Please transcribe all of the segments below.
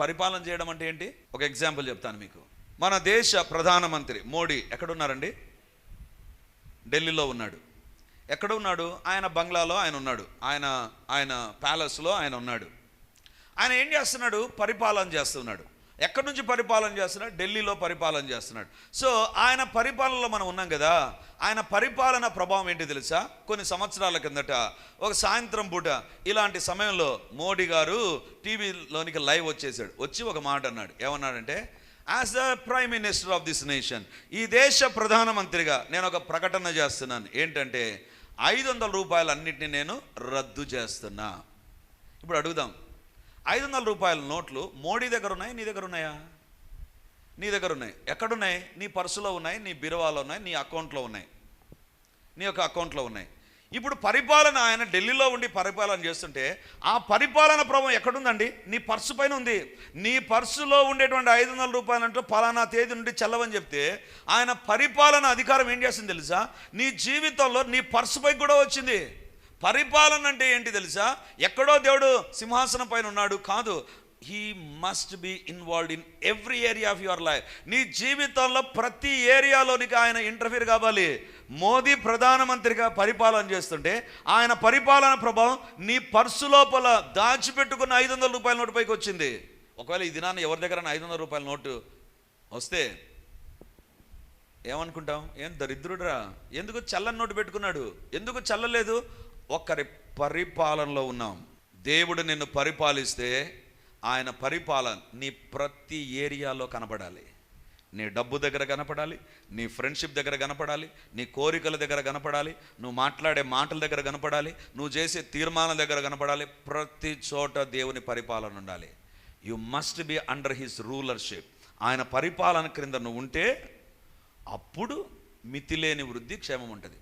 పరిపాలన చేయడం అంటే ఏంటి? ఒక ఎగ్జాంపుల్ చెప్తాను మీకు. మన దేశ ప్రధానమంత్రి మోడీ ఎక్కడున్నారండి? ఢిల్లీలో ఉన్నాడు. ఎక్కడ ఉన్నాడు ఆయన బంగ్లాలో ఆయన ఉన్నాడు. ఆయన ఆయన ప్యాలెస్లో ఆయన ఉన్నాడు. ఆయన ఏం చేస్తున్నాడు? పరిపాలన చేస్తున్నాడు. ఎక్కడి నుంచి పరిపాలన చేస్తున్నాడు? ఢిల్లీలో పరిపాలన చేస్తున్నాడు. సో ఆయన పరిపాలనలో మనం ఉన్నాం కదా ఆయన పరిపాలన ప్రభావం ఏంటి తెలుసా? కొన్ని సంవత్సరాల కిందట ఒక సాయంత్రం పూట ఇలాంటి సమయంలో మోడీ గారు టీవీలోనికి లైవ్ వచ్చేసాడు వచ్చి ఒక మాట అన్నాడు. ఏమన్నాడంటే as the prime minister of this nation ఈ దేశ ప్రధానమంత్రిగా నేను ఒక ప్రకటన చేస్తున్నాను. ఏంటంటే ఐదు వందల రూపాయలన్నింటినీ నేను రద్దు చేస్తున్నా. ఇప్పుడు అడుగుదాం. ఐదు వందల రూపాయల నోట్లు మోడీ దగ్గర ఉన్నాయి నీ దగ్గర ఉన్నాయా? నీ దగ్గర ఉన్నాయి. ఎక్కడున్నాయి? నీ పర్సులో ఉన్నాయి నీ బిరువాలో ఉన్నాయి నీ అకౌంట్లో ఉన్నాయి. నీ యొక్క అకౌంట్లో ఉన్నాయి. ఇప్పుడు పరిపాలన ఆయన ఢిల్లీలో ఉండి పరిపాలన చేస్తుంటే ఆ పరిపాలన ప్రభావం ఎక్కడుందండి? నీ పర్సు పైన ఉంది. నీ పర్సులో ఉండేటువంటి ఐదు వందల రూపాయలు అంటూ పలానా తేదీ నుండి చల్లవని చెప్తే ఆయన పరిపాలన అధికారం ఏం చేస్తుంది తెలుసా? నీ జీవితంలో నీ పర్సు కూడా వచ్చింది. పరిపాలన అంటే ఏంటి తెలుసా? ఎక్కడో దేవుడు సింహాసనం పైన ఉన్నాడు. కాదు he must be involved in every area of your life నీ జీవితంలో ప్రతి ఏరియాలోనికి ఆయన ఇంటర్ఫీర్ కావాలి. మోదీ ప్రధానమంత్రిగా పరిపాలన చేస్తుంటే ఆయన పరిపాలన ప్రభావం నీ పర్సు లోపల దాచిపెట్టుకున్న ఐదు వందల రూపాయల నోటు పైకి వచ్చింది. ఒకవేళ ఈ దినాన్ని ఎవరి దగ్గర ఐదు వందల రూపాయల నోటు వస్తే ఏమనుకుంటాం? ఏం దరిద్రుడురా? ఎందుకు చల్లని నోటు పెట్టుకున్నాడు? ఎందుకు చల్లలేదు? ఒక్కరి పరిపాలనలో ఉన్నాం. దేవుడు నిన్ను పరిపాలిస్తే ఆయన పరిపాలన నీ ప్రతి ఏరియాలో కనపడాలి. నీ డబ్బు దగ్గర కనపడాలి నీ ఫ్రెండ్షిప్ దగ్గర కనపడాలి నీ కోరికల దగ్గర కనపడాలి నువ్వు మాట్లాడే మాటల దగ్గర కనపడాలి నువ్వు చేసే తీర్మానం దగ్గర కనపడాలి. ప్రతి చోట దేవుని పరిపాలన ఉండాలి. You must be under his rulership ఆయన పరిపాలన క్రింద నువ్వు ఉంటే అప్పుడు మితిలేని వృద్ధి క్షేమం ఉంటుంది.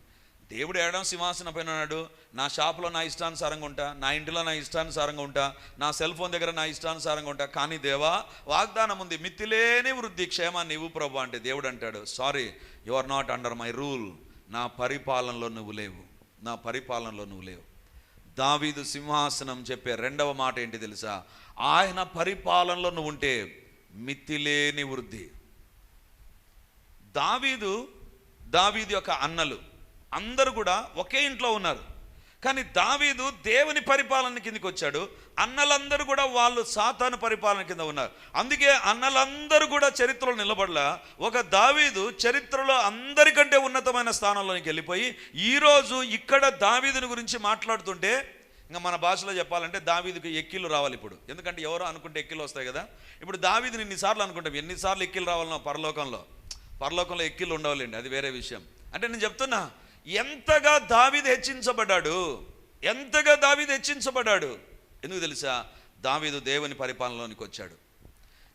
దేవుడు ఏడం సింహాసనం పైన ఉన్నాడు. నా షాప్లో నా ఇష్టానుసారంగా ఉంటా నా ఇంటిలో నా ఇష్టానుసారంగా ఉంటా నా సెల్ ఫోన్ దగ్గర నా ఇష్టానుసారంగా ఉంటా. కానీ దేవా వాగ్దానం ఉంది మితిలేని వృద్ధి క్షేమాన్ని ఇవ్వు ప్రభు అంటే దేవుడు అంటాడు. Sorry you are not under my rule నా పరిపాలనలో నువ్వు లేవు. నా పరిపాలనలో నువ్వు లేవు. దావీదు సింహాసనం చెప్పే రెండవ మాట ఏంటి తెలుసా? ఆయన పరిపాలనలో నువ్వు ఉంటే మితిలేని వృద్ధి. దావీదు దావీదు యొక్క అన్నలు. అందరూ కూడా ఒకే ఇంట్లో ఉన్నారు. కానీ దావీదు దేవుని పరిపాలన కిందకి వచ్చాడు. అన్నలందరూ కూడా వాళ్ళు సాతాను పరిపాలన కింద ఉన్నారు. అందుకే అన్నలందరూ కూడా చరిత్రలో నిలబడలా. ఒక దావీదు చరిత్రలో అందరికంటే ఉన్నతమైన స్థానంలోనికి వెళ్ళిపోయి ఈరోజు ఇక్కడ దావీదుని గురించి మాట్లాడుతుంటే ఇంకా మన భాషలో చెప్పాలంటే దావీదుకి ఎక్కిళ్ళు రావాలి ఇప్పుడు. ఎందుకంటే ఎవరో అనుకుంటే ఎక్కిళ్ళు వస్తాయి కదా. ఇప్పుడు దావీదుని ఇన్నిసార్లు అనుకుంటాం. ఎన్నిసార్లు ఎక్కిళ్ళు రావాలన్నా పరలోకంలో. పరలోకంలో ఎక్కిళ్ళు ఉండవాలండి అది వేరే విషయం. అంటే నేను చెప్తున్నా ఎంతగా దావీదు హెచ్చించబడ్డాడు? ఎంతగా దావీదు హెచ్చించబడ్డాడు? ఎందుకు తెలుసా? దావీదు దేవుని పరిపాలనలోనికి వచ్చాడు.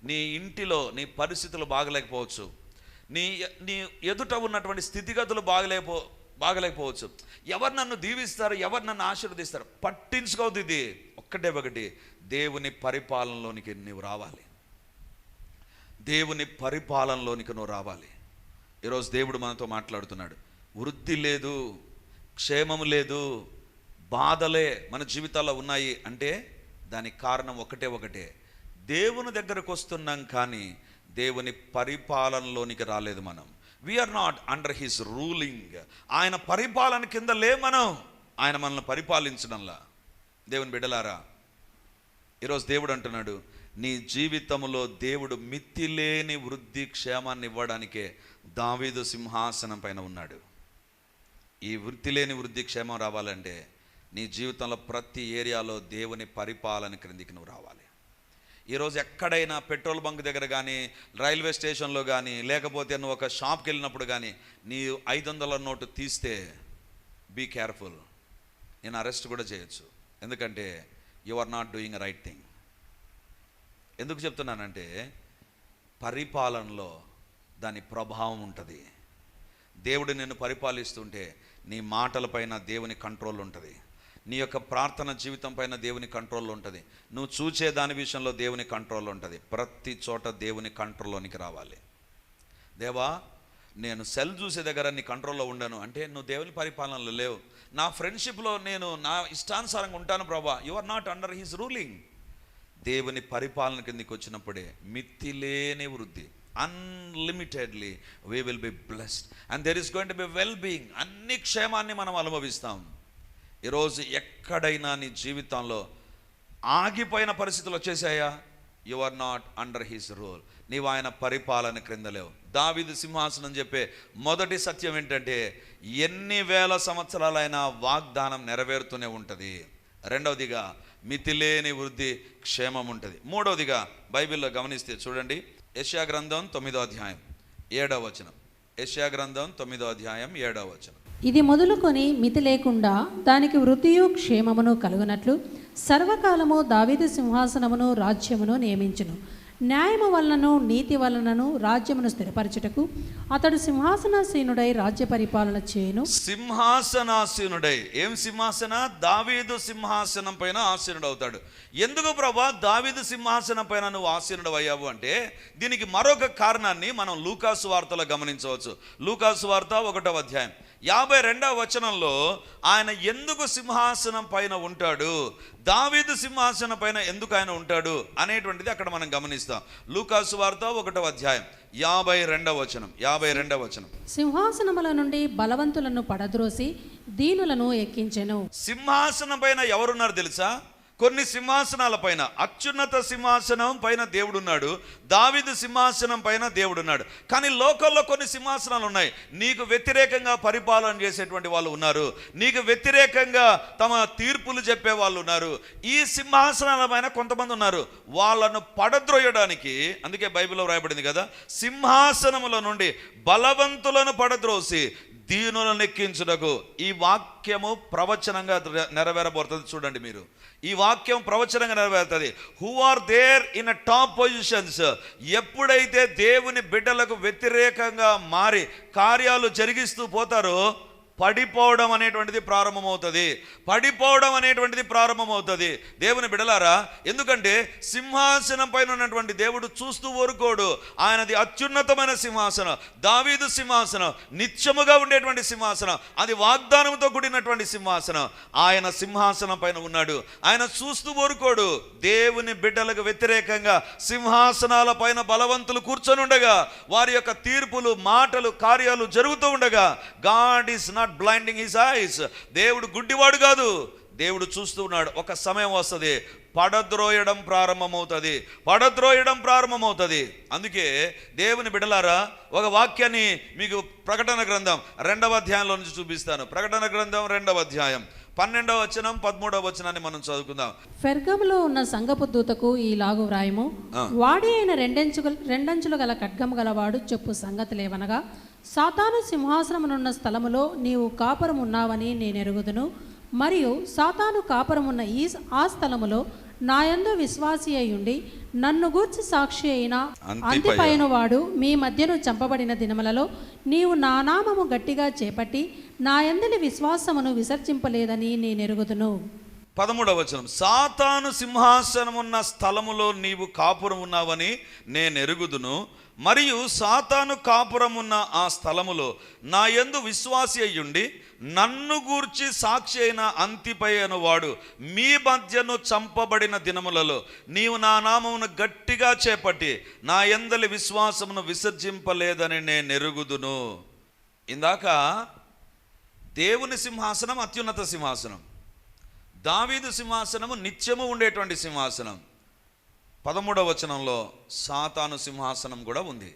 నీ ఇంటిలో నీ పరిస్థితులు బాగలేకపోవచ్చు. నీ నీ ఎదుట ఉన్నటువంటి స్థితిగతులు బాగలేపో బాగలేకపోవచ్చు. ఎవరు నన్ను దీవిస్తారు? ఎవరు నన్ను ఆశీర్వదిస్తారు? పట్టించుకోవద్దు ఇది. ఒక్కటే ఒకటి. దేవుని పరిపాలనలోనికి నువ్వు రావాలి. దేవుని పరిపాలనలోనికి నువ్వు రావాలి. ఈరోజు దేవుడు మనతో మాట్లాడుతున్నాడు. వృద్ధి లేదు క్షేమం లేదు బాధలే మన జీవితాల్లో ఉన్నాయి అంటే దానికి కారణం ఒకటే ఒకటే. దేవుని దగ్గరకు వస్తున్నాం కానీ దేవుని పరిపాలనలోనికి రాలేదు మనం. We are not under his ruling ఆయన పరిపాలన కింద లే మనం. ఆయన మనల్ని పరిపాలించడంలా. దేవుని బిడ్డలారా ఈరోజు దేవుడు అంటున్నాడు నీ జీవితంలో దేవుడు మిత్తిలేని వృద్ధి క్షేమాన్ని ఇవ్వడానికే దావీదు సింహాసనం పైన ఉన్నాడు. ఈ వృత్తి లేని వృద్ధి క్షేమం రావాలంటే నీ జీవితంలో ప్రతి ఏరియాలో దేవుని పరిపాలన క్రిందికి నువ్వు రావాలి. ఈరోజు ఎక్కడైనా పెట్రోల్ బంక్ దగ్గర కానీ రైల్వే స్టేషన్లో కానీ లేకపోతే నువ్వు ఒక షాప్కి వెళ్ళినప్పుడు కానీ నీ ఐదు వందల నోటు తీస్తే బీ కేర్ఫుల్ నేను అరెస్ట్ కూడా చేయొచ్చు. ఎందుకంటే you are not doing right thing ఎందుకు చెప్తున్నానంటే పరిపాలనలో దాని ప్రభావం ఉంటుంది. దేవుడు నిన్ను పరిపాలిస్తుంటే నీ మాటలపైన దేవుని కంట్రోల్ ఉంటుంది. నీ యొక్క ప్రార్థన జీవితం పైన దేవుని కంట్రోల్ ఉంటుంది. నువ్వు చూచే దాని విషయంలో దేవుని కంట్రోల్ ఉంటుంది. ప్రతి చోట దేవుని కంట్రోల్లోనికి రావాలి. దేవా నేను సెల్ చూసే దగ్గర నీ కంట్రోల్లో ఉండను. అంటే నువ్వు దేవుని పరిపాలనలో లేవు. నా ఫ్రెండ్షిప్లో నేను నా ఇష్టానుసారంగా ఉంటాను ప్రభా. You are not under his ruling దేవుని పరిపాలన కిందకి వచ్చినప్పుడే మిత్తిలేని వృద్ధి. Unlimitedly we will be blessed and there is going to be well being అన్ని క్షేమాన్ని మనం అనుభవిస్తాం. ఈరోజు ఎక్కడైనా నీ జీవితంలో ఆగిపోయిన పరిస్థితులు వచ్చేసాయా? You are not under his rule నీవు ఆయన పరిపాలన క్రింద లేవు. దావిదు సింహాసనం చెప్పే మొదటి సత్యం ఏంటంటే ఎన్ని వేల సంవత్సరాలైనా వాగ్దానం నెరవేరుతూనే ఉంటుంది. రెండవదిగా మితిలేని వృద్ధి క్షేమం ఉంటుంది. మూడవదిగా బైబిల్లో గమనిస్తే చూడండి యెషయా గ్రంథం తొమ్మిదో అధ్యాయం ఏడవ వచనం. యెషయా గ్రంథం తొమ్మిదో అధ్యాయం ఏడవ వచనం. ఇది మొదలుకొని మితి లేకుండా దానికి వృత్తియు క్షేమమును కలుగునట్లు సర్వకాలము దావీదు సింహాసనమును రాజ్యమును నియమించును. న్యాయము వలనను నీతి వలనను రాజ్యమును స్థిరపరచుటకు అతడు సింహాసనాసీనుడై రాజ్య పరిపాలన చేయను. సింహాసనాసీనుడై. ఏం సింహాసన? దావీదు సింహాసనం పైన ఆసీనుడు అవుతాడు ఎందుకు ప్రభా? దావీదు సింహాసనం పైన నువ్వు ఆసీనుడు అయ్యావు అంటే దీనికి మరొక కారణాన్ని మనం లూకాసు వార్తలో గమనించవచ్చు. లూకాసు వార్త ఒకటో అధ్యాయం. యాభై రెండవ వచనంలో ఆయన ఎందుకు సింహాసనం పైన ఉంటాడు? దావీదు సింహాసనం పైన ఎందుకు ఆయన ఉంటాడు? అనేటువంటిది అక్కడ మనం గమనిస్తాం. లూకాసు వార్త ఒకటో అధ్యాయం. యాభై రెండవ వచనం. యాభై రెండవ వచనం. సింహాసనముల నుండి బలవంతులను పడద్రోసి దీనులను ఎక్కించెను. సింహాసనం పైన ఎవరున్నారు తెలుసా? కొన్ని సింహాసనాల పైన అత్యున్నత సింహాసనం పైన దేవుడున్నాడు దావిదు సింహాసనం పైన దేవుడున్నాడు. కానీ లోకల్లో కొన్ని సింహాసనాలు ఉన్నాయి. నీకు వ్యతిరేకంగా పరిపాలన చేసేటువంటి వాళ్ళు ఉన్నారు. నీకు వ్యతిరేకంగా తమ తీర్పులు చెప్పే వాళ్ళు ఉన్నారు. ఈ సింహాసనాల పైన కొంతమంది ఉన్నారు. వాళ్ళను పడద్రోయడానికి అందుకే బైబిల్లో వ్రాయబడింది కదా సింహాసనముల నుండి బలవంతులను పడద్రోసి దీనులను ఎక్కించుటకు ఈ వాక్యము ప్రవచనంగా నెరవేరబోతుంది చూడండి మీరు. ఈ వాక్యం ప్రవచనంగా నెరవేరుతుంది. Who are there in a top positions ఎప్పుడైతే దేవుని బిడ్డలకు వ్యతిరేకంగా మారి కార్యాలు జరిగిస్తూ పోతారో పడిపోవడం అనేటువంటిది ప్రారంభమవుతుంది. పడిపోవడం అనేటువంటిది ప్రారంభమవుతుంది. దేవుని బిడలారా ఎందుకంటే సింహాసనం పైన ఉన్నటువంటి దేవుడు చూస్తూ ఊరుకోడు. ఆయనది అత్యున్నతమైన సింహాసనం. దావీదు సింహాసనం. నిత్యముగా ఉండేటువంటి సింహాసనం. అది వాగ్దానంతో కూడినటువంటి సింహాసనం. ఆయన సింహాసనం పైన ఉన్నాడు. ఆయన చూస్తూ ఊరుకోడు. దేవుని బిడ్డలకు వ్యతిరేకంగా సింహాసనాల పైన బలవంతులు కూర్చొని ఉండగా వారి యొక్క తీర్పులు మాటలు కార్యాలు జరుగుతూ ఉండగా God is not blinding his eyes దేవుడు గుడ్డివాడు కాదు. దేవుడు చూస్తూ ఉన్నాడు ఒక సమయం వస్తుంది. పడద్రోయడం ప్రారంభమవుతుంది. పడద్రోయడం ప్రారంభమవుతుంది. అందుకే దేవుని బిడలారా ఒక వాక్యాన్ని మీకు ప్రకటన గ్రంథం రెండవ అధ్యాయంలో నుంచి చూపిస్తాను. ప్రకటన గ్రంథం రెండవ అధ్యాయం. పన్నెండవ వచనం పదమూడవ వచనాన్ని మనం చదువుకుందాం. ఫెర్గములో ఉన్న సంగపు దూతకు ఈ లాగు వ్రాయము. వాడి అయిన రెండంచు రెండంచులు గల ఖడ్గము గలవాడు చెప్పు సంగతులేవనగా సాతాను సింహాసనమునున్న స్థలములో నీవు కాపురం ఉన్నావని నేను ఎరుగుదును మరియు సాతాను కాపురమున్న ఈ ఆ స్థలములో నాయందు విశ్వాసి అయ్యుండి నన్ను గూర్చి సాక్షి అయిన అంతిపయ. అంతిపైన వాడు మీ మధ్యను చంపబడిన దినములలో నీవు నా నామము గట్టిగా చేపట్టి నా యందలి విశ్వాసమును విసర్జింపలేదని నేను ఎరుగుదును పదమూడవ వచనం. సాతాను సింహాసనమున్న స్థలములో నీవు కాపురం ఉన్నావని నేను ఎరుగుదును మరియు సాతాను కాపురమున్న ఆ స్థలములో నా యందు విశ్వాసి అయ్యుండి నన్ను గూర్చి సాక్షి అయిన అంతిపై వాడు మీ మధ్యను చంపబడిన దినములలో నీవు నా నామమును గట్టిగా చేపట్టి నా ఎందలి విశ్వాసమును విసర్జింపలేదని నేను ఎరుగుదును. ఇందాక దేవుని సింహాసనం అత్యున్నత సింహాసనం దావీదు సింహాసనము నిత్యము ఉండేటువంటి సింహాసనం. పదమూడవ వచనంలో సాతాను సింహాసనం కూడా ఉంది.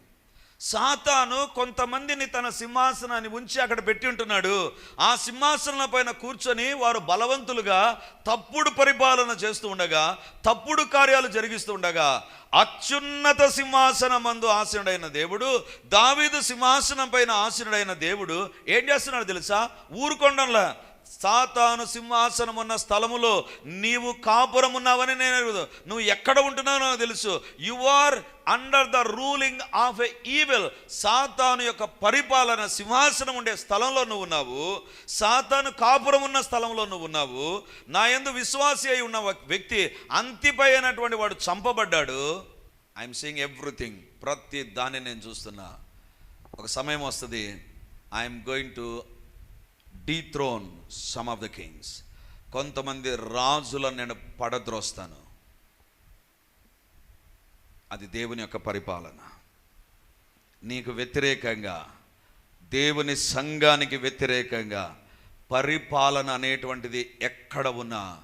సాతాను కొంతమందిని తన సింహాసనాన్ని ఉంచి అక్కడ పెట్టి ఉంటున్నాడు. ఆ సింహాసనం పైన కూర్చొని వారు బలవంతులుగా తప్పుడు పరిపాలన చేస్తూ ఉండగా తప్పుడు కార్యాలు జరిగిస్తూ ఉండగా అత్యున్నత సింహాసనమందు ఆసీనుడైన దేవుడు దావీదు సింహాసనం పైన ఆసీనుడైన దేవుడు ఏం చేస్తున్నాడు తెలుసా? ఊరుకొండంలా సాతాను సింహాసనం ఉన్న స్థలములో నీవు కాపురం ఉన్నావని నేను అడుగుదు నువ్వు ఎక్కడ ఉంటున్నావు నాకు తెలుసు. You are under the ruling of a evil సాతాను యొక్క పరిపాలన సింహాసనం ఉండే స్థలంలో నువ్వు ఉన్నావు. సాతాను కాపురం ఉన్న స్థలంలో నువ్వు ఉన్నావు. నా ఎందు విశ్వాసి అయి ఉన్న ఒక వ్యక్తి అంతిపై అయినటువంటి వాడు చంపబడ్డాడు. ఐఎమ్ సీయింగ్ ఎవ్రీథింగ్ ప్రతి దాన్ని నేను చూస్తున్నా. ఒక సమయం వస్తుంది. I'm going to dethrone some of the kings కొంతమంది రాజులను నేను పడద్రోస్తాను. అది దేవుని యొక్క పరిపాలన. నీకు వ్యతిరేకంగా దేవుని సంఘానికి వ్యతిరేకంగా పరిపాలన అనేటువంటిది ఎక్కడ ఉన్నా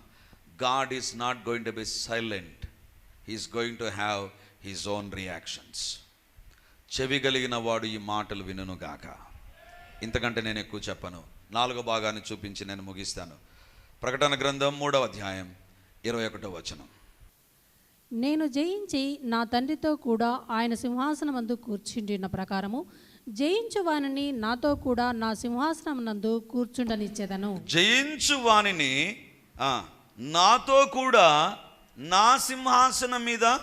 God is not going to be silent he's going to have his own reactions చెవి కలిగిన వాడు ఈ మాటలు వినును గాక ఇంతకంటే నేను ఎక్కువ చెప్పను. నాలుగో భాగాన్ని చూపించి నేను ముగిస్తాను. ప్రకటన గ్రంథం మూడవ అధ్యాయం ఇరవై ఒకటో వచనం. నేను జయించి నా తండ్రితో కూడా ఆయన సింహాసనమందు కూర్చుండిన ప్రకారము జయించు వానిని నాతో కూడా నా సింహాసనం నందు కూర్చుండనిచ్చేదను. జయించు వానిని ఆ, నాతో కూడా నా సింహాసనం మీద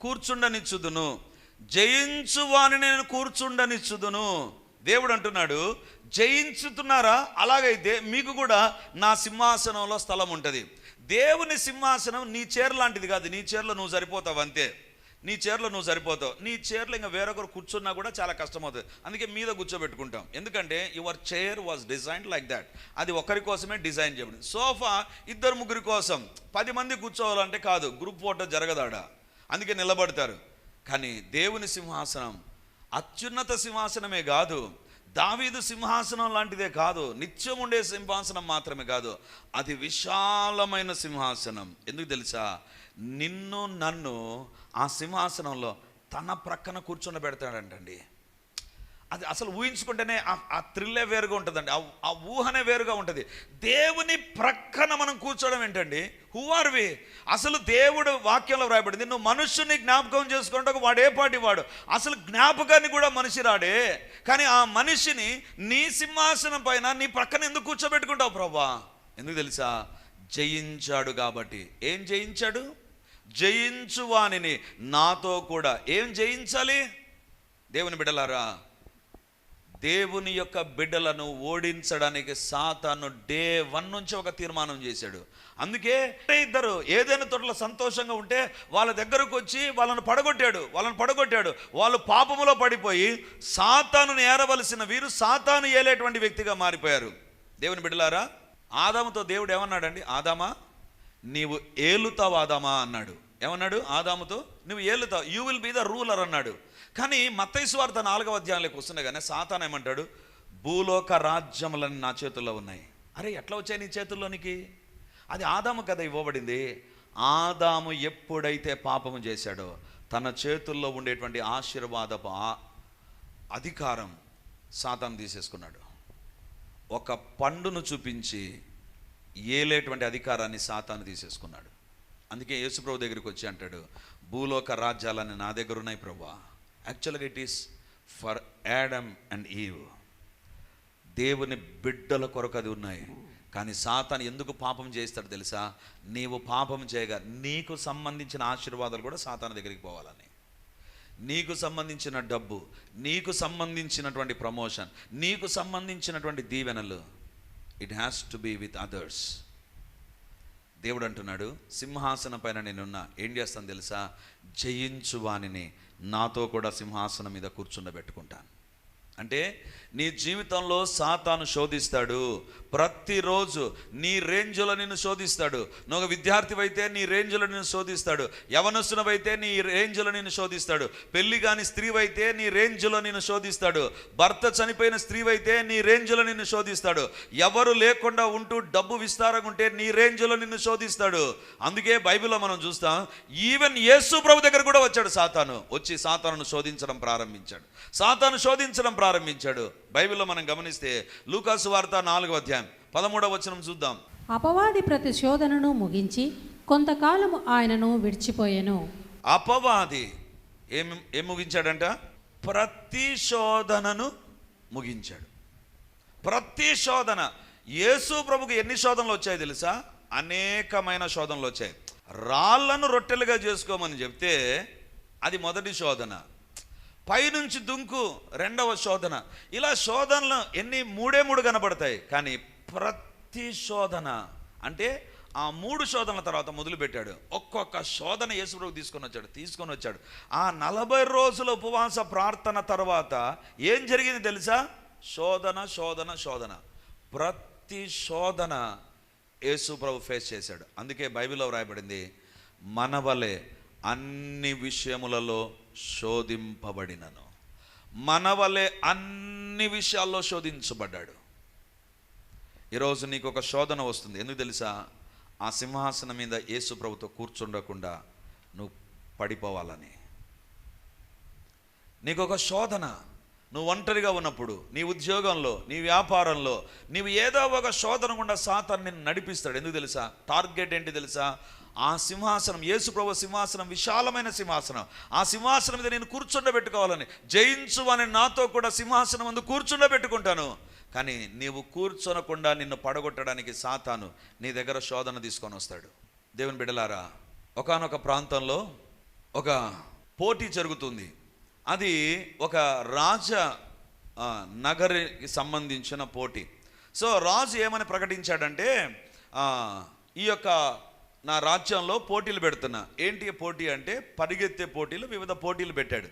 కూర్చుండనిచ్చుదును. జయించు వాని నేను కూర్చుండనిచ్చుదును. దేవుడు అంటున్నాడు జయించుతున్నారా? అలాగైతే మీకు కూడా నా సింహాసనంలో స్థలం ఉంటుంది. దేవుని సింహాసనం నీ చీర లాంటిది కాదు. నీ చీరలో నువ్వు సరిపోతావు అంతే. నీ చీరలో నువ్వు సరిపోతావు. నీ చీరలో ఇంకా వేరొకరు కూర్చున్నా కూడా చాలా కష్టమవుతుంది. అందుకే మీద కూర్చోబెట్టుకుంటాం. ఎందుకంటే your chair was design like that. అది ఒకరి కోసమే డిజైన్ చేయబడింది. సోఫా ఇద్దరు ముగ్గురి కోసం పది మంది కూర్చోవాలంటే కాదు గ్రూప్ ఫోటో జరగదాడా? అందుకే నిలబడతారు. కానీ దేవుని సింహాసనం అత్యున్నత సింహాసనమే కాదు దావీదు సింహాసనం లాంటిదే కాదు నిత్యం ఉండే సింహాసనం మాత్రమే కాదు అది విశాలమైన సింహాసనం. ఎందుకు తెలుసా? నిన్ను నన్ను ఆ సింహాసనంలో తన ప్రక్కన కూర్చొని పెడతాడంటండి. అది అసలు ఊహించుకుంటేనే ఆ- థ్రిల్లే వేరుగా ఉంటుందండి. ఆ- ఆ ఊహనే వేరుగా ఉంటుంది. దేవుని ప్రక్కన మనం కూర్చోవడం ఏంటండి? హూ ఆర్ వి అసలు దేవుడు వాక్యంలో వ్రాయబడింది నువ్వు మనుష్యుని జ్ఞాపకం చేసుకుంటే వాడే పాటి వాడు? అసలు జ్ఞాపకాన్ని కూడా మనిషి రాడే. కానీ ఆ మనిషిని నీ సింహాసనం పైన నీ ప్రక్కన ఎందుకు కూర్చోబెట్టుకుంటావు ప్రభా? ఎందుకు తెలుసా? జయించాడు కాబట్టి. ఏం జయించాడు? జయించు వానిని నాతో కూడా. ఏం జయించాలి? దేవుని బిడ్డలారా దేవుని యొక్క బిడ్డలను ఓడించడానికి సాతాను డే వన్ నుంచి ఒక తీర్మానం చేశాడు. అందుకే ఇద్దరు ఏదైనా తోటలో సంతోషంగా ఉంటే వాళ్ళ దగ్గరకు వచ్చి వాళ్ళను పడగొట్టాడు వాళ్ళని పడగొట్టాడు. వాళ్ళు పాపములో పడిపోయి సాతానుని ఏరవలసిన వీరు సాతాను ఏలేటువంటి వ్యక్తిగా మారిపోయారు. దేవుని బిడ్డలారా ఆదాముతో దేవుడు ఏమన్నాడండి? ఆదామా నీవు ఏలుతావు ఆదామా అన్నాడు. ఏమన్నాడు? ఆదాముతో నువ్వు ఏలుతావు you will be the ruler అన్నాడు. కానీ మత్తైసు వార్త నాలుగవ అధ్యాయంలోకి వస్తున్నాయి కానీ సాతాన్ ఏమంటాడు? భూలోక రాజ్యములన్నీ నా చేతుల్లో ఉన్నాయి. అరే ఎట్లా వచ్చాయి నీ చేతుల్లోనికి అది ఆదాము కదా ఇవ్వబడింది. ఆదాము ఎప్పుడైతే పాపము చేశాడో తన చేతుల్లో ఉండేటువంటి ఆశీర్వాదపు అధికారం సాతాను తీసేసుకున్నాడు. ఒక పండును చూపించి ఏలేటువంటి అధికారాన్ని సాతాను తీసేసుకున్నాడు. అందుకే యేసుప్రభు దగ్గరికి వచ్చి అంటాడు భూలోక రాజ్యాలన్నీ నా దగ్గర ఉన్నాయి ప్రభా. యాక్చువల్గా it is for Adam and Eve దేవుని బిడ్డల కొరకు అది ఉన్నాయి. కానీ సాతాను ఎందుకు పాపం చేస్తాడు తెలుసా? నీవు పాపం చేయగా నీకు సంబంధించిన ఆశీర్వాదాలు కూడా సాతాను దగ్గరికి పోవాలని. నీకు సంబంధించిన డబ్బు నీకు సంబంధించినటువంటి ప్రమోషన్ నీకు సంబంధించినటువంటి దీవెనలు. It has to be with others దేవుడు అంటున్నాడు సింహాసనం పైన నేనున్నా. ఏం చేస్తాను తెలుసా? జయించు వానిని నాతో కూడా సింహాసనం మీద కూర్చుండబెట్టుకుంటాను. అంటే నీ జీవితంలో సాతాను శోధిస్తాడు. ప్రతిరోజు నీ రేంజ్లో నిన్ను శోధిస్తాడు. నువ్వు ఒక విద్యార్థివైతే నీ రేంజ్లో నిన్ను శోధిస్తాడు. యవనస్తునవైతే నీ రేంజ్లో నిన్ను శోధిస్తాడు. పెళ్ళి కాని స్త్రీవైతే నీ రేంజ్లో నిన్ను శోధిస్తాడు. భర్త చనిపోయిన స్త్రీవైతే నీ రేంజ్లో నిన్ను శోధిస్తాడు. ఎవరు లేకుండా ఉంటూ డబ్బు విస్తారంగా ఉంటే నీ రేంజ్లో నిన్ను శోధిస్తాడు. అందుకే బైబిల్లో మనం చూస్తాం ఈవెన్ యేసు ప్రభు దగ్గర కూడా వచ్చాడు సాతాను. వచ్చి సాతాను శోధించడం ప్రారంభించాడు. సాతాను శోధించడం ప్రారంభించాడు బైబిల్లో మనం గమనిస్తే లూకాసు వార్త నాలుగో అధ్యాయం పదమూడవ వచనం చూద్దాం. అపవాది ప్రతి శోధనను ముగించి కొంతకాలము ఆయనను విడిచిపోయెను. అపవాది ఏం ఏం ముగించాడంట? ప్రతి శోధనను ముగించాడు. ప్రతి శోధన యేసు ప్రభుకి ఎన్ని శోధనలు వచ్చాయి తెలుసా? అనేకమైన శోధనలు వచ్చాయి. రాళ్ళను రొట్టెలుగా చేసుకోమని చెప్తే అది మొదటి శోధన. పైనుంచి దుంకు రెండవ శోధన. ఇలా శోధనలు ఎన్ని మూడే మూడు కనబడతాయి కానీ ప్రతి శోధన అంటే ఆ మూడు శోధనల తర్వాత మొదలుపెట్టాడు. ఒక్కొక్క శోధన యేసుప్రభు తీసుకొని వచ్చాడు తీసుకొని వచ్చాడు. ఆ నలభై రోజుల ఉపవాస ప్రార్థన తర్వాత ఏం జరిగింది తెలుసా? శోధన శోధన శోధన. ప్రతి శోధన యేసుప్రభు ఫేస్ చేశాడు. అందుకే బైబిల్లో వ్రాయబడింది మన వలె అన్ని విషయములలో శోధింపబడినను. మన వలె అన్ని విషయాల్లో శోధించబడ్డాడు. ఈరోజు నీకు ఒక శోధన వస్తుంది. ఎందుకు తెలుసా? ఆ సింహాసనం మీద యేసు ప్రభుతో కూర్చుండకుండా నువ్వు పడిపోవాలని. నీకు ఒక శోధన. నువ్వు ఒంటరిగా ఉన్నప్పుడు నీ ఉద్యోగంలో నీ వ్యాపారంలో నీవు ఏదో ఒక శోధన గుండా సాతాన్ని నిన్ను నడిపిస్తాడు. ఎందుకు తెలుసా? టార్గెట్ ఏంటి తెలుసా? ఆ సింహాసనం యేసు ప్రభు సింహాసనం విశాలమైన సింహాసనం. ఆ సింహాసనం మీద నేను కూర్చుండబెట్టుకోవాలని. జయించు అని నాతో కూడా సింహాసనం ముందు కూర్చుండబెట్టుకుంటాను. కానీ నీవు కూర్చొనకుండా నిన్ను పడగొట్టడానికి సాతాను నీ దగ్గర శోధన తీసుకొని వస్తాడు. దేవుని బిడలారా ఒకానొక ప్రాంతంలో ఒక పోటీ జరుగుతుంది. అది ఒక రాజ నగరికి సంబంధించిన పోటీ. సో రాజు ఏమని ప్రకటించాడంటే ఈ యొక్క నా రాజ్యంలో పోటీలు పెడుతున్నా. ఏంటి పోటీ అంటే పరిగెత్తే పోటీలు వివిధ పోటీలు పెట్టాడు.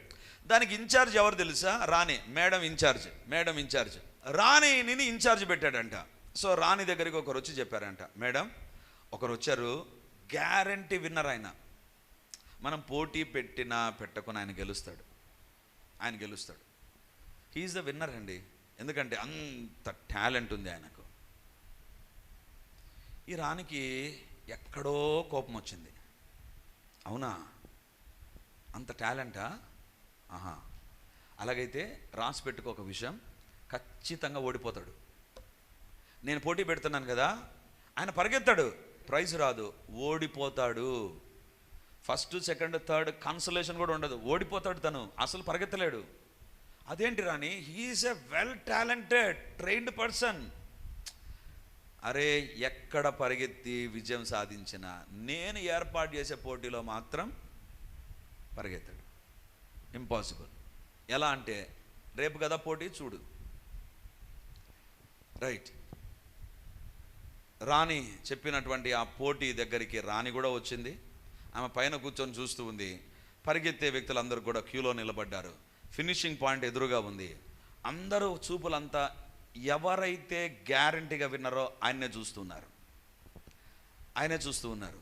దానికి ఇన్ఛార్జ్ ఎవరు తెలుసా? Rani madam in charge madam in charge. రాణిని ఇన్ఛార్జ్ పెట్టాడంట. సో రాణి దగ్గరికి ఒకరు వచ్చి చెప్పారంట మేడం ఒకరు వచ్చారు గ్యారంటీ విన్నర్ ఆయన. మనం పోటీ పెట్టినా పెట్టకుండా ఆయన గెలుస్తాడు. ఆయన గెలుస్తాడు. హీఈస్ ద విన్నర్ అండి. ఎందుకంటే అంత టాలెంట్ ఉంది ఆయనకు. ఈ రాణికి ఎక్కడో కోపం వచ్చింది. అవునా? అంత టాలెంటా? ఆహా. అలాగైతే రాసి పెట్టుకో ఒక విషయం. ఖచ్చితంగా ఓడిపోతాడు. నేను పోటీ పెడుతున్నాను కదా ఆయన పరిగెత్తాడు. ప్రైజ్ రాదు. ఓడిపోతాడు. ఫస్ట్ సెకండ్ థర్డ్ కన్సలేషన్ కూడా ఉండదు. ఓడిపోతాడు తను. అసలు పరిగెత్తలేడు. అదేంటి Rani he is a well talented trained person. అరే ఎక్కడ పరిగెత్తి విజయం సాధించినా నేను ఏర్పాటు చేసే పోటీలో మాత్రం పరిగెత్తాడు. ఇంపాసిబుల్ ఎలా అంటే రేపు కదా పోటీ చూడు. రైట్ రాణి చెప్పినటువంటి ఆ పోటీ దగ్గరికి రాణి కూడా వచ్చింది. ఆమె పైన కూర్చొని చూస్తూ ఉంది. పరిగెత్తే వ్యక్తులందరూ కూడా క్యూలో నిలబడ్డారు. ఫినిషింగ్ పాయింట్ ఎదురుగా ఉంది. అందరూ చూపులంతా ఎవరైతే గ్యారంటీగా విన్నారో ఆయన్నే చూస్తున్నారు. ఆయనే చూస్తూ ఉన్నారు.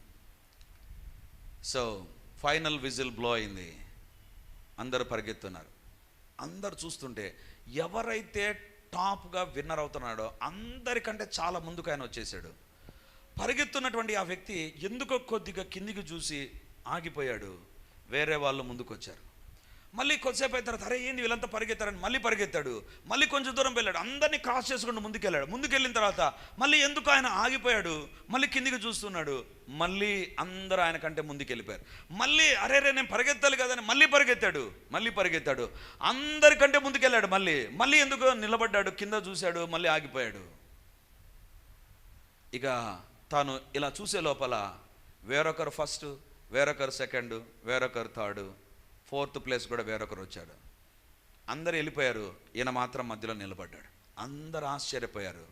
సో ఫైనల్ విజిల్ బ్లో అయింది. అందరూ పరిగెత్తున్నారు. అందరు చూస్తుంటే ఎవరైతే టాప్గా విన్నర్ అవుతున్నాడో అందరికంటే చాలా ముందుకు ఆయన వచ్చేసాడు. పరిగెత్తున్నటువంటి ఆ వ్యక్తి ఎందుకో కొద్దిగా కిందికి చూసి ఆగిపోయాడు. వేరే వాళ్ళు ముందుకు వచ్చారు మళ్ళీ కొద్దిసేపు అయిన తర్వాత అరే ఏంది వీళ్ళంతా పరిగెత్తారని? మళ్ళీ పరిగెత్తాడు. మళ్ళీ కొంచెం దూరం వెళ్ళాడు. అందరినీ క్రాస్ చేసుకుంటూ ముందుకెళ్ళాడు. ముందుకెళ్ళిన తర్వాత మళ్ళీ ఎందుకు ఆయన ఆగిపోయాడు? మళ్ళీ కిందికి చూస్తున్నాడు. మళ్ళీ అందరూ ఆయన కంటే ముందుకెళ్ళిపోయారు. మళ్ళీ అరే రే నేను పరిగెత్తాలి కదని మళ్ళీ పరిగెత్తాడు. మళ్ళీ పరిగెత్తాడు. అందరికంటే ముందుకెళ్ళాడు మళ్ళీ. మళ్ళీ ఎందుకు నిలబడ్డాడు? కింద చూశాడు. మళ్ళీ ఆగిపోయాడు. ఇక తాను ఇలా చూసే లోపల వేరొకరు ఫస్ట్ వేరొకరు సెకండ్ వేరొకరు థర్డ్ ఫోర్త్ ప్లేస్ కూడా వేరొకరు వచ్చాడు. అందరు వెళ్ళిపోయారు. ఈయన మాత్రం మధ్యలో నిలబడ్డాడు. అందరు ఆశ్చర్యపోయారు.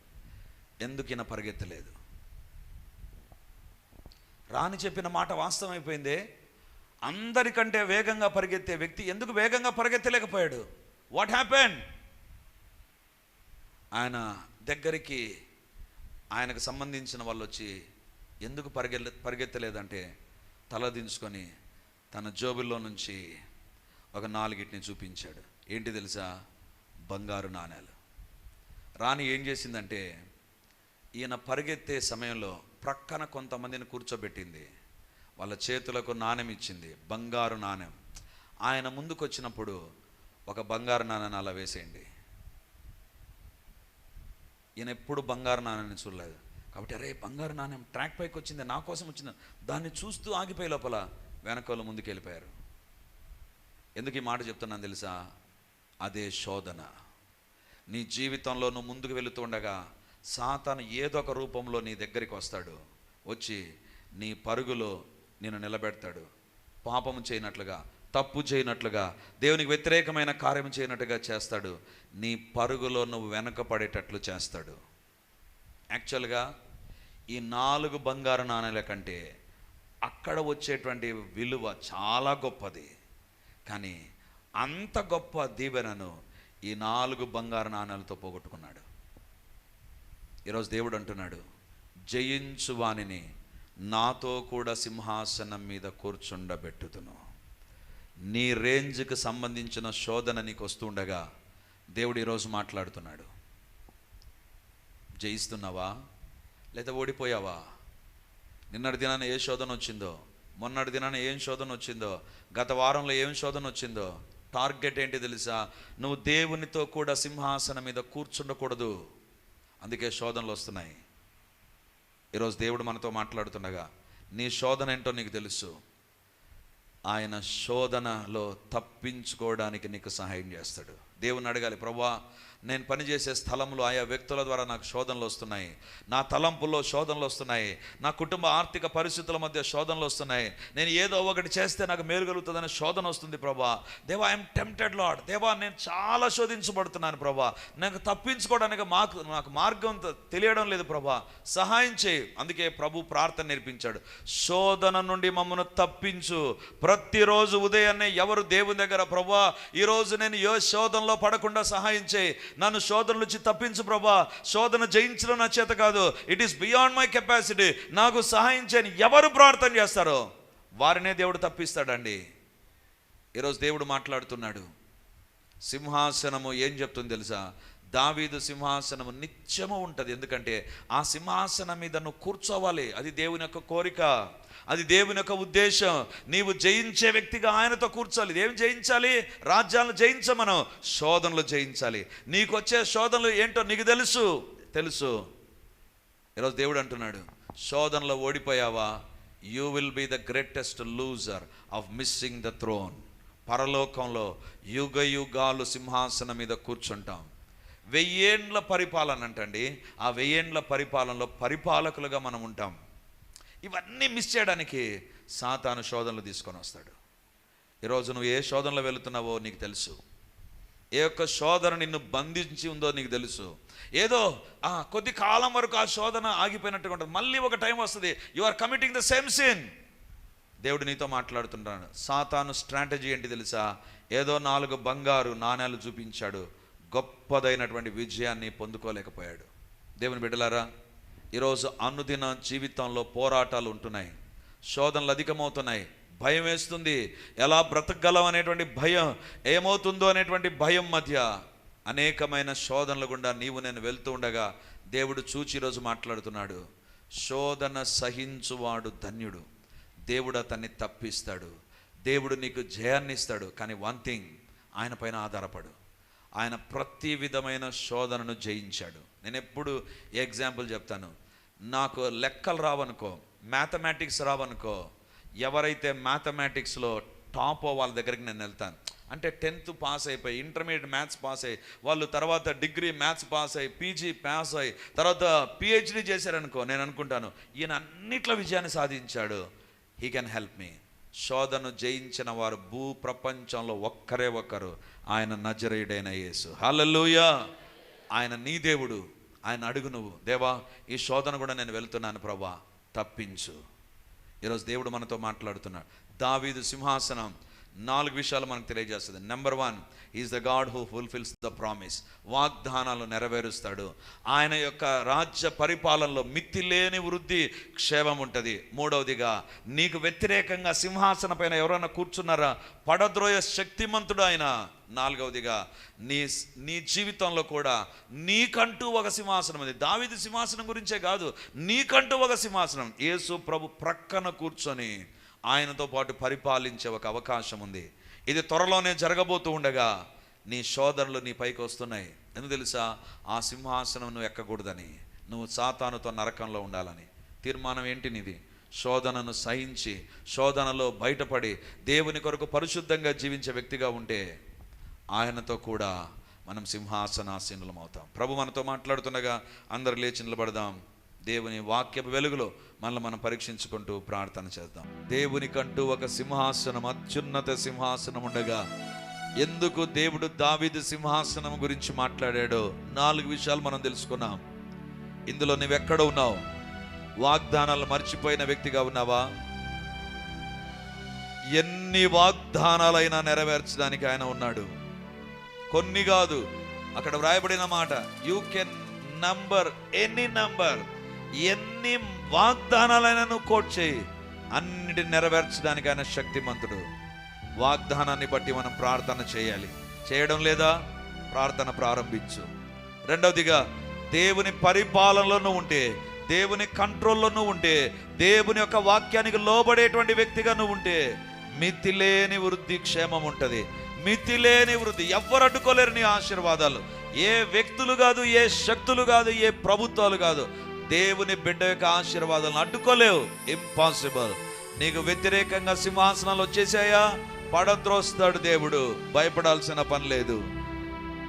ఎందుకు ఈయన పరిగెత్తలేదు? రాని చెప్పిన మాట వాస్తవమైపోయిందే అందరికంటే వేగంగా పరిగెత్తే వ్యక్తి ఎందుకు వేగంగా పరిగెత్తలేకపోయాడు? వాట్ హ్యాపెన్ ఆయన దగ్గరికి ఆయనకు సంబంధించిన వాళ్ళు వచ్చి ఎందుకు పరిగె పరిగెత్తలేదంటే తల దించుకొని తన జోబుల్లో నుంచి ఒక నాలుగిటిని చూపించాడు. ఏంటి తెలుసా? బంగారు నాణేలు. రాణి ఏం చేసిందంటే ఈయన పరిగెత్తే సమయంలో ప్రక్కన కొంతమందిని కూర్చోబెట్టింది. వాళ్ళ చేతులకు నాణెం ఇచ్చింది బంగారు నాణెం. ఆయన ముందుకు వచ్చినప్పుడు ఒక బంగారు నాణ్యాన్ని అలా వేసేయండి. ఈయన ఎప్పుడు బంగారు నాణ్యాన్ని చూడలేదు. కాబట్టి అరే బంగారు నాణ్యం ట్రాక్ పైకి వచ్చింది నా కోసం వచ్చింది. దాన్ని చూస్తూ ఆగిపోయే లోపల వెనకాల ముందుకు వెళ్ళిపోయారు ఎందుకు ఈ మాట చెప్తున్నాను తెలుసా? అదే శోధన. నీ జీవితంలో నువ్వు ముందుకు వెళుతూ ఉండగా సాతాను ఏదో ఒక రూపంలో నీ దగ్గరికి వస్తాడు. వచ్చి నీ పరుగులో నేను నిలబెడతాడు. పాపము చేయనట్లుగా తప్పు చేయనట్లుగా దేవునికి వ్యతిరేకమైన కార్యం చేయనట్టుగా చేస్తాడు. నీ పరుగులో నువ్వు వెనకపడేటట్లు చేస్తాడు. యాక్చువల్గా ఈ నాలుగు బంగారు నాణేల కంటే అక్కడ వచ్చేటువంటి విలువ చాలా గొప్పది. కానీ అంత గొప్ప దీవెనను ఈ నాలుగు బంగారు నాణాలతో పోగొట్టుకున్నాడు. ఈరోజు దేవుడు అంటున్నాడు జయించు వానిని నాతో కూడా సింహాసనం మీద కూర్చుండబెట్టుతును నీ రేంజ్కి సంబంధించిన శోధన నీకు వస్తుండగా దేవుడు ఈరోజు మాట్లాడుతున్నాడు. జయిస్తున్నావా? లేదా ఓడిపోయావా? నిన్నటి దినాన ఏ శోధన వచ్చిందో మొన్నటి దినాన ఏం శోధన వచ్చిందో? గత వారంలో ఏం శోధన వచ్చిందో? టార్గెట్ ఏంటి తెలుసా? నువ్వు దేవునితో కూడా సింహాసనం మీద కూర్చుండకూడదు. అందుకే శోధనలు వస్తున్నాయి. ఈరోజు దేవుడు మనతో మాట్లాడుతుండగా నీ శోధన ఏంటో నీకు తెలుసు. ఆయన శోధనలో తప్పించుకోవడానికి నీకు సహాయం చేస్తాడు. దేవుని అడగాలి ప్రభా నేను పనిచేసే స్థలంలో ఆయా వ్యక్తుల ద్వారా నాకు శోధనలు వస్తున్నాయి. నా తలంపుల్లో శోధనలు వస్తున్నాయి. నా కుటుంబ ఆర్థిక పరిస్థితుల మధ్య శోధనలు వస్తున్నాయి. నేను ఏదో ఒకటి చేస్తే నాకు మేలు కలుగుతుందనే శోధన వస్తుంది ప్రభా. దేవా ఐఎమ్ టెంప్టెడ్ లాడ్ దేవా నేను చాలా శోధించబడుతున్నాను ప్రభా. నాకు తప్పించుకోవడానికి మాకు నాకు మార్గం తెలియడం లేదు ప్రభా. సహాయం చేయి. అందుకే ప్రభు ప్రార్థన నేర్పించాడు. శోధన నుండి మమ్మను తప్పించు. ప్రతిరోజు ఉదయాన్నే ఎవరు దేవుని దగ్గర ప్రభా ఈరోజు నేను ఏ శోధనలో పడకుండా సహాయం చేయి. నన్ను శోధన నుంచి తప్పించు ప్రభా. శోధన జయించడం నా చేత కాదు. It is beyond my capacity నాకు సహాయం చేయని ఎవరు ప్రార్థన చేస్తారో వారినే దేవుడు తప్పిస్తాడండి. ఈరోజు దేవుడు మాట్లాడుతున్నాడు. సింహాసనము ఏం చెప్తుంది తెలుసా? దావీదు సింహాసనం నిత్యము ఉంటుంది. ఎందుకంటే ఆ సింహాసనం మీద నువ్వు కూర్చోవాలి. అది దేవుని యొక్క కోరిక. అది దేవుని యొక్క ఉద్దేశం. నీవు జయించే వ్యక్తిగా ఆయనతో కూర్చోవాలి. ఏం జయించాలి? రాజ్యాలను జయించమను. శోధనలు జయించాలి. నీకు వచ్చే శోధనలు ఏంటో నీకు తెలుసు. తెలుసు. ఈరోజు దేవుడు అంటున్నాడు శోధనలో ఓడిపోయావా? You will be the greatest loser of missing the throne పరలోకంలో యుగ యుగాలు సింహాసనం మీద కూర్చుంటాం. వెయ్యేండ్ల పరిపాలన అంటండి. ఆ వెయ్యేండ్ల పరిపాలనలో పరిపాలకులుగా మనం ఉంటాం. ఇవన్నీ మిస్ చేయడానికి సాతాను శోధనలు తీసుకొని వస్తాడు. ఈరోజు నువ్వు ఏ శోధనలో వెళుతున్నావో నీకు తెలుసు. ఏ యొక్క శోధన నిన్ను బంధించి ఉందో నీకు తెలుసు. ఏదో ఆ కొద్ది కాలం వరకు ఆ శోధన ఆగిపోయినట్టుగా ఉంటుంది. మళ్ళీ ఒక టైం వస్తుంది. You are committing the same scene దేవుడు నీతో మాట్లాడుతున్నాడు. సాతాను స్ట్రాటజీ ఏంటి తెలుసా? ఏదో నాలుగు బంగారు నాణ్యాలు చూపించాడు. గొప్పదైనటువంటి విజయాన్ని పొందుకోలేకపోయాడు. దేవుని బిడ్డలారా ఈరోజు అనుదిన జీవితంలో పోరాటాలు ఉంటున్నాయి. శోధనలు అధికమవుతున్నాయి. భయం వేస్తుంది. ఎలా బ్రతకగలం అనేటువంటి భయం ఏమవుతుందో అనేటువంటి భయం మధ్య అనేకమైన శోధనల గుండా నీవు నేను వెళ్తూ ఉండగా దేవుడు చూచి ఈరోజు మాట్లాడుతున్నాడు. శోధన సహించువాడు ధన్యుడు. దేవుడు అతన్ని తప్పిస్తాడు. దేవుడు నీకు జయాన్ని ఇస్తాడు కానీ వన్ థింగ్ ఆయన పైన ఆధారపడు. ఆయన ప్రతి విధమైన శోధనను జయించాడు. నేను ఎప్పుడు ఎగ్జాంపుల్ చెప్తాను. నాకు లెక్కలు రావనుకో మ్యాథమెటిక్స్ రావనుకో ఎవరైతే మ్యాథమెటిక్స్లో టాప్ వాళ్ళ దగ్గరికి నేను వెళ్తాను. అంటే టెన్త్ పాస్ అయిపోయి ఇంటర్మీడియట్ మ్యాథ్స్ పాస్ అయ్యి వాళ్ళు తర్వాత డిగ్రీ మ్యాథ్స్ పాస్ అయ్యి పీజీ పాస్ అయ్యి తర్వాత పిహెచ్డి చేశారనుకో నేను అనుకుంటాను ఈయన అన్నిట్లో విజయాన్ని సాధించాడు. హీ కెన్ హెల్ప్ మీ శోధను జయించిన వారు భూ ప్రపంచంలో ఒక్కరే ఒక్కరు. ఆయన నజరేయుడైన యేసు. హల్లెలూయా! ఆయన నీ దేవుడు. ఆయన అడుగు నువ్వు. దేవా ఈ శోధన కూడా నేను వెళ్తున్నాను ప్రభా తప్పించు. ఈరోజు దేవుడు మనతో మాట్లాడుతున్నాడు. దావీదు సింహాసనం. నాలుగు విషయాలు మనకు తెలియజేస్తుంది. Number one is the God who fulfils the promise వాగ్దానాలు నెరవేరుస్తాడు. ఆయన యొక్క రాజ్య పరిపాలనలో మిత్తిలేని వృద్ధి క్షేమం ఉంటుంది. మూడవదిగా నీకు వ్యతిరేకంగా సింహాసన పైన ఎవరైనా కూర్చున్నారా? పడద్రోయ శక్తిమంతుడు ఆయన. నాలుగవదిగా నీ నీ జీవితంలో కూడా నీకంటూ ఒక సింహాసనం ఉంది. దావిది సింహాసనం గురించే కాదు నీకంటూ ఒక సింహాసనం. యేసు ప్రభు ప్రక్కన కూర్చొని ఆయనతో పాటు పరిపాలించే ఒక అవకాశం ఉంది. ఇది త్వరలోనే జరగబోతూ ఉండగా నీ శోధనలు నీ పైకి వస్తున్నాయి. ఎందుకు తెలుసా? ఆ సింహాసనం నువ్వు ఎక్కకూడదని. నువ్వు సాతానుతో నరకంలో ఉండాలని. తీర్మానం ఏంటి నీది శోధనను సహించి శోధనలో బయటపడి దేవుని కొరకు పరిశుద్ధంగా జీవించే వ్యక్తిగా ఉంటే ఆయనతో కూడా మనం సింహాసనాసీనులం అవుతాం. ప్రభు మనతో మాట్లాడుతుండగా అందరు లేచి నిలబడదాం. దేవుని వాక్యపు వెలుగులో మనల్ని మనం పరీక్షించుకుంటూ ప్రార్థన చేద్దాం. దేవునికంటూ ఒక సింహాసనం అత్యున్నత సింహాసనం ఉండగా ఎందుకు దేవుడు దావిదు సింహాసనం గురించి మాట్లాడాడో నాలుగు విషయాలు మనం తెలుసుకున్నాం. ఇందులో నువ్వెక్కడ ఉన్నావు? వాగ్దానాలు మర్చిపోయిన వ్యక్తిగా ఉన్నావా? ఎన్ని వాగ్దానాలైనా నెరవేర్చడానికి ఆయన ఉన్నాడు. కొన్ని కాదు అక్కడ వ్రాయబడిన మాట you can number any number ఎన్ని వాగ్దానాలైనా నువ్వు కోట్ చేయి. అన్నిటిని నెరవేర్చడానికి ఆయన శక్తిమంతుడు. వాగ్దానాన్ని బట్టి మనం ప్రార్థన చేయాలి. చేయడం లేదా? ప్రార్థన ప్రారంభించు. రెండవదిగా దేవుని పరిపాలనలోనూ ఉంటే దేవుని కంట్రోల్లోనూ ఉంటే దేవుని యొక్క వాక్యానికి లోబడేటువంటి వ్యక్తిగా నువ్వు ఉంటే మితిలేని వృద్ధి క్షేమం ఉంటుంది. మితిలేని వృద్ధి ఎవ్వరు అడ్డుకోలేరు నీ ఆశీర్వాదాలు. ఏ వ్యక్తులు కాదు ఏ శక్తులు కాదు ఏ ప్రభుత్వాలు కాదు. దేవుని బిడ్డ యొక్క ఆశీర్వాదాలను అడ్డుకోలేవు. ఇంపాసిబుల్ నీకు వ్యతిరేకంగా సింహాసనాలు వచ్చేసాయా? పడద్రోస్తాడు దేవుడు. భయపడాల్సిన పని లేదు.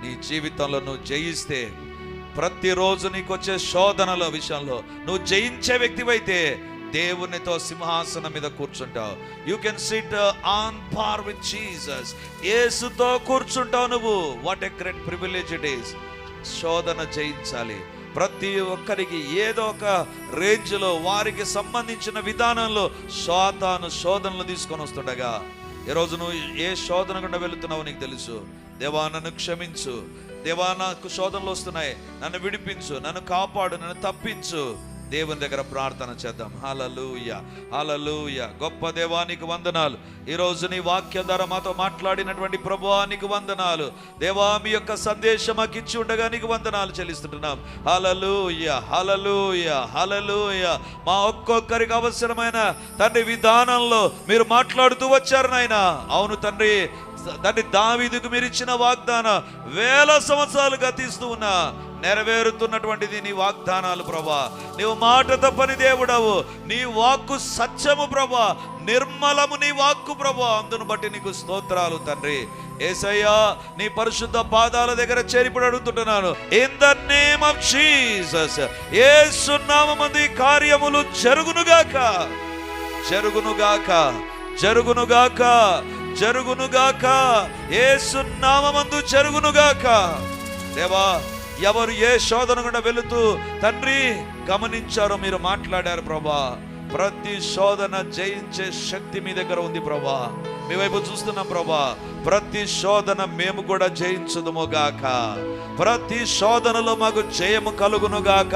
నీ జీవితంలో నువ్వు జయిస్తే ప్రతిరోజు నీకు వచ్చే శోధనల విషయంలో నువ్వు జయించే వ్యక్తివైతే దేవునితో సింహాసనం మీద కూర్చుంటావు. You can sit on par with Jesus యేసుతో కూర్చుంటావు నువ్వు. What a great privilege it is శోధన జయించాలి. ప్రతి ఒక్కరికి ఏదో ఒక రేంజ్లో వారికి సంబంధించిన విధానంలో శోతాను శోధనలు తీసుకొని వస్తుండగా ఈరోజు నువ్వు ఏ శోధన గుండా వెళుతున్నావో నీకు తెలుసు. దేవా నన్ను క్షమించు. దేవా నాకు శోధనలు వస్తున్నాయి. నన్ను విడిపించు. నన్ను కాపాడు. నన్ను తప్పించు. దేవుని దగ్గర ప్రార్థన చేద్దాం. హలలుయ హలలుయ గొప్ప దేవానికి వందనాలు. ఈరోజు నీ వాక్య ద్వారా మాతో మాట్లాడినటువంటి ప్రభువానికి వందనాలు. దేవా మీ యొక్క సందేశం మాకు ఇచ్చి ఉండగా నీకు వందనాలు చెల్లిస్తుంటున్నాం. హలలుయ హలలుయ హలలుయ మా ఒక్కొక్కరికి అవసరమైన తండ్రి విధానంలో మీరు మాట్లాడుతూ వచ్చారు నాయన. అవును తండ్రి తండ్రి దావీదుకు మీరు ఇచ్చిన వాగ్దాన వేల సంవత్సరాలుగా తీస్తూ ఉన్నా. నెరవేరుతున్నటువంటిది నీ వాగ్దానాలు ప్రభా. నీవు మాట తప్పని దేవుడవు. నీ వాక్కు సత్యము ప్రభా. నిర్మలము నీ వాక్కు ప్రభా. అందును బట్టి నీకు స్తోత్రాలు తండ్రి. ఏసయ్యా నీ పరిశుద్ధ పాదాల దగ్గర చేరిపడి అడుగుతుంటున్నాను. In the name of Jesus ఏ సున్నామంది కార్యములు జరుగునుగాక. జరుగునుగాక. జరుగునుగాక. జరుగునుగాక. ఏ సున్నామందు జరుగునుగాక. దేవా ఎవరు ఏ శోధన గుండా వెళుతూ తండ్రి గమనించారో మీరు మాట్లాడారు ప్రభా. ప్రతి శోధన జయించే శక్తి మీ దగ్గర ఉంది ప్రభా. మీ వైపు చూస్తున్నాం ప్రభా. ప్రతి శోధన మేము కూడా జయించుదుము గాక. ప్రతి శోధనలో మాకు జయము కలుగును గాక.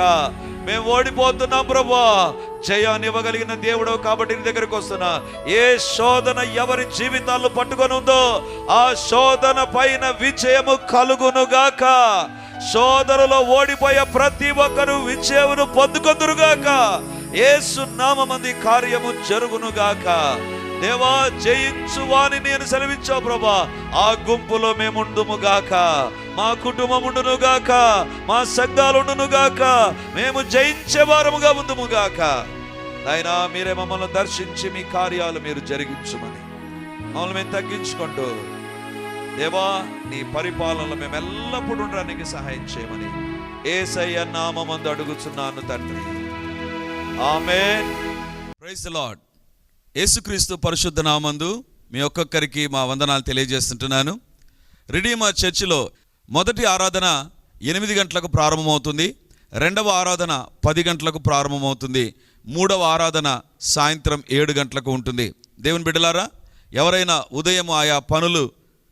మేము ఓడిపోతున్నాం ప్రభా. జయాన్ని ఇవ్వగలిగిన దేవుడు కాబట్టి నీ దగ్గరికి వస్తున్నా. ఏ శోధన ఎవరి జీవితాల్లో పట్టుకొని ఉందో ఆ శోధన పైన విజయము కలుగును గాక. శోధనలో ఓడిపోయే ప్రతి ఒక్కరు విజయమును పొందుకొందురుగాక. ఏసు నామంది కార్యము జరుగునుగాక. దేవా జయించు వాని నేను సెలవిచ్చావు ప్రభా. ఆ గుంపులో మేముండుము గాక మా కుటుంబం ఉండును గాక మా సంఘాలు గాక మేము జయించే వారముగా ఉందుము అయినా మీరే మమ్మల్ని దర్శించి మీ కార్యాలు మీరు జరిగించుమని. మమ్మల్ని మేము తగ్గించుకుంటూ దేవా నీ పరిపాలనలో మేము ఎల్లప్పుడూ ఉండడానికి సహాయం చేయమని. ఏసయ్య నామందు అడుగుచున్నాను తండ్రి. ఆమె ప్రైజ్ లార్డ్ యేసుక్రీస్తు పరిశుద్ధ నామందు మీ ఒక్కొక్కరికి మా వందనాలు తెలియజేస్తుంటున్నాను. రిడీమా చర్చిలో మొదటి ఆరాధన ఎనిమిది గంటలకు ప్రారంభమవుతుంది. రెండవ ఆరాధన పది గంటలకు ప్రారంభమవుతుంది. మూడవ ఆరాధన సాయంత్రం ఏడు గంటలకు ఉంటుంది. దేవుని బిడ్డలారా ఎవరైనా ఉదయం ఆయా పనులు